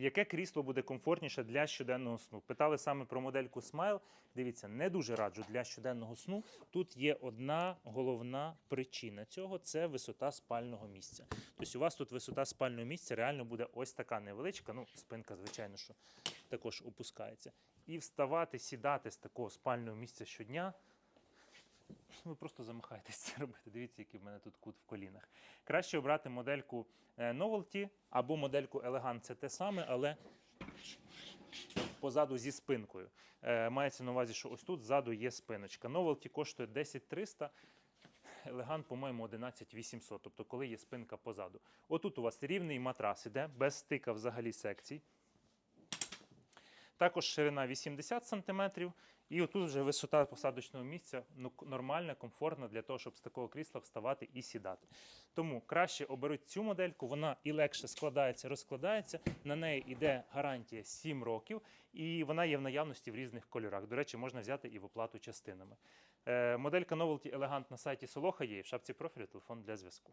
Яке крісло буде комфортніше для щоденного сну? Питали саме про модельку Smile. Дивіться, не дуже раджу для щоденного сну. Тут є одна головна причина цього це висота спального місця. Тобто у вас тут висота спального місця реально буде ось така невеличка. Ну, спинка, звичайно, що також опускається. І вставати, сідати з такого спального місця щодня. Ви просто замахаєтесь це робити. Дивіться, який в мене тут кут в колінах. Краще обрати модельку е, Novelty або модельку Elegant. Це те саме, але позаду зі спинкою. Е, Мається на увазі, що ось тут ззаду є спиночка. Novelty коштує 10 300, Elegant, по-моєму, 11 800, тобто коли є спинка позаду. Отут у вас рівний матрас іде, без стика взагалі секцій. Також ширина 80 см, і отут вже висота посадочного місця ну, нормальна, комфортна для того, щоб з такого крісла вставати і сідати. Тому краще оберіть цю модельку, вона і легше складається, розкладається. На неї йде гарантія 7 років, і вона є в наявності в різних кольорах. До речі, можна взяти і в оплату частинами. Е, моделька Novelty Elegant на сайті Солоха є в шапці профілю телефон для зв'язку.